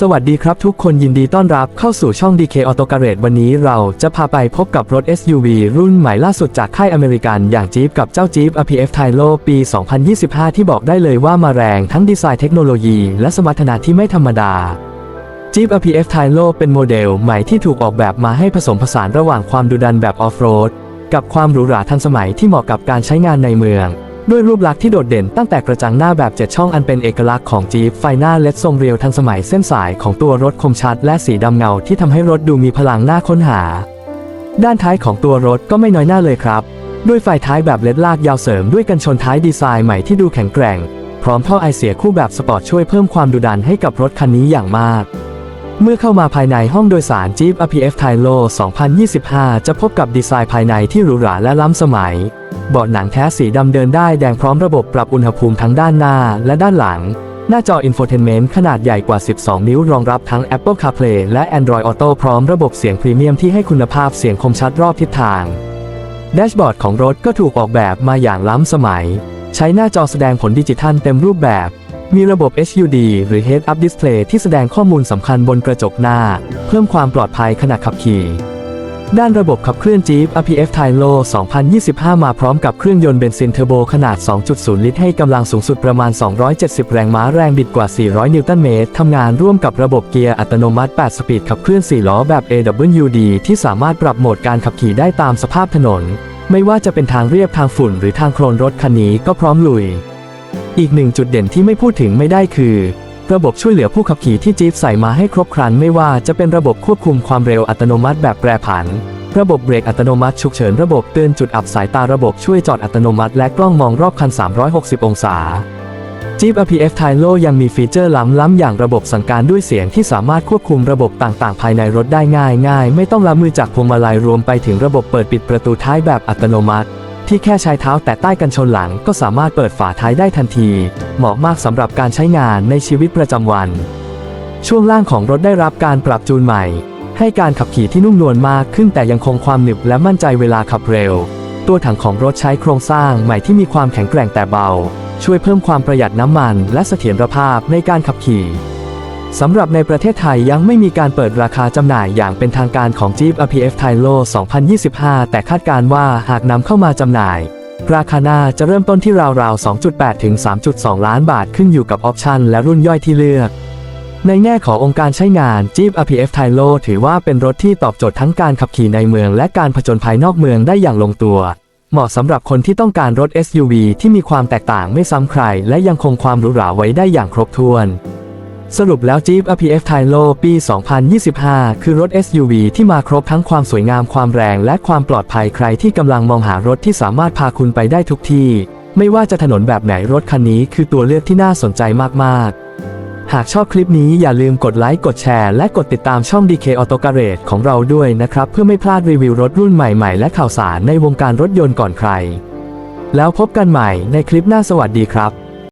สวัสดีครับทุกคนยินดีต้อนรับเข้าสู่ช่อง DK Auto Garage วันนี้เราจะพาไปพบกับรถ SUV รุ่นใหม่ล่าสุดจากค่ายอเมริกัน อย่างจี๊ปกับเจ้าจี๊ป RPF t y l o ปี 2025 ที่บอกได้เลยว่ามาแรงทั้งดีไซน์เทคโนโลยี และสมรรถนะที่ไม่ธรรมดาจี๊ป RPF t y l o เป็นโมเดลใหม่ที่ถูกออกแบบมาให้ผสมผสานระหว่างความดุดันแบบออฟโรดกับความหรูหราทันสมัยที่เหมาะกับการใช้งานในเมือง ด้วยรูปลักษณ์ที่โดดเด่นตั้งแต่กระจังหน้าแบบ 7 ช่องอันเป็นเอกลักษณ์ของจี๊ปไฟหน้าเลดทรงเรียวทันสมัยเส้นสายของตัวรถคมชัด และสีดำเงาที่ทำให้รถดูมีพลังหน่าค้นหา ด้านท้ายของตัวรถก็ไม่น้อยหน้าเลยครับ ด้วยไฟท้ายแบบเลดลากยาวเสริมด้วยกันชนท้ายดีไซน์ใหม่ที่ดูแข็งแกร่ง พร้อมท่อไอเสียคู่แบบสปอร์ตช่วยเพิ่มความดุดันให้กับรถคันนี้อย่างมากเมื่อเข้ามาภายในห้องโดยสาร Jeep RPF t y l o 2025 จะพบกับดีไซน์ภายในที่หรูหราและล้ำสมัย เบาะหนังแท้สีดำเดินได้แดงพร้อมระบบปรับอุณหภูมิทั้งด้านหน้าและด้านหลัง หน้าจอ Infotainment ขนาดใหญ่กว่า 12 นิ้ว รองรับทั้ง Apple CarPlay และ Android Auto พร้อมระบบเสียงพรีเมียมที่ให้คุณภาพเสียงคมชัดรอบทิศทาง แดชบอร์ดของรถก็ถูกออกแบบมาอย่างล้ำสมัย ใช้หน้าจอแสดงผลดิจิทัลเต็มรูปแบบ มีระบบ HUD หรือ Head Up Display ที่แสดงข้อมูลสำคัญบนกระจกหน้า เพิ่มความปลอดภัยขณะขับขี่ ด้านระบบขับเคลื่อน Jeep RPF t y l o 2025 มาพร้อมกับเครื่องยนต์เบนซินเทอร์โบขนาด 2.0 ลิตรให้กำลังสูงสุดประมาณ 270 แรงม้าแรงบิดกว่า 400 นิวตันเมตร ทำงานร่วมกับระบบเกียร์อัตโนมัติ 8 สปีดขับเคลื่อน 4 ล้อแบบ AWD ที่สามารถปรับโหมดการขับขี่ได้ตามสภาพถนน ไม่ว่าจะเป็นทางเรียบทางฝุ่นหรือทางโคลนรถคันนี้ก็พร้อมลุย อีกหนึ่งจุดเด่นที่ไม่พูดถึงไม่ได้คือ ระบบช่วยเหลือผู้ขับขี่ที่จี๊ปใส่มาให้ครบครันไม่ว่าจะเป็นระบบควบคุมความเร็วอัตโนมัติแบบแปรผัน ระบบเบรกอัตโนมัติฉุกเฉินระบบเตือนจุดอับสายตาระบบช่วยจอดอัตโนมัติและกล้องมองรอบคัน 360 องศา Jeep RPF t y l o ยังมีฟีเจอร์ล้ำๆอย่างระบบสั่งการด้วยเสียงที่สามารถควบคุมระบบต่างๆ ภายในรถได้ง่าย ๆ ไม่ต้องรับมือจากพวงมาลัยรวมไปถึงระบบเปิดปิดประตูท้ายแบบอัตโนมัติ ที่แค่ใช้เท้าแตะใต้กันชนหลังก็สามารถเปิดฝาท้ายได้ทันที เหมาะมากสำหรับการใช้งานในชีวิตประจำวัน ช่วงล่างของรถได้รับการปรับจูนใหม่ ให้การขับขี่ที่นุ่มนวลมากขึ้นแต่ยังคงความหนึบและมั่นใจเวลาขับเร็ว ตัวถังของรถใช้โครงสร้างใหม่ที่มีความแข็งแกร่งแต่เบา ช่วยเพิ่มความประหยัดน้ำมัน และเสถียรภาพในการขับขี่ สำหรับในประเทศไทยยังไม่มีการเปิดราคาจำหน่ายอย่างเป็นทางการของ Jeep RPF t y l o 2025 แต่คาดการว่าหากนำเข้ามาจำหน่าย ราคาหน้าจะเริ่มต้นที่ราวๆ 2.8 ถึง 3.2 ล้านบาทขึ้นอยู่กับออปชันและรุ่นย่อยที่เลือก ในแง่ขององค์การใช้งาน Jeep RPF t y l o ถือว่าเป็นรถที่ตอบโจทย์ทั้งการขับขี่ในเมืองและการผจญภัยนอกเมืองได้อย่างลงตัว เหมาะสำหรับคนที่ต้องการรถ SUV ที่มีความแตกต่างไม่ซ้ำใคร และยังคงความหรูหราไว้ได้อย่างครบถ้วน สรุปแล้ว Jeep RPF t y l o ปี 2025 คือรถ SUV ที่มาครบทั้งความสวยงามความแรงและความปลอดภัยใครที่กำลังมองหารถที่สามารถพาคุณไปได้ทุกที่ ไม่ว่าจะถนนแบบไหนรถคันนี้คือตัวเลือกที่น่าสนใจมาก ๆ หากชอบคลิปนี้อย่าลืมกดไลค์กดแชร์และกดติดตามช่อง DK Auto Garage ของเราด้วยนะครับ เพื่อไม่พลาดรีวิวรถรุ่นใหม่ ๆ และข่าวสารในวงการรถยนต์ก่อนใคร แล้วพบกันใหม่ในคลิปหน้าสวัสดีครับ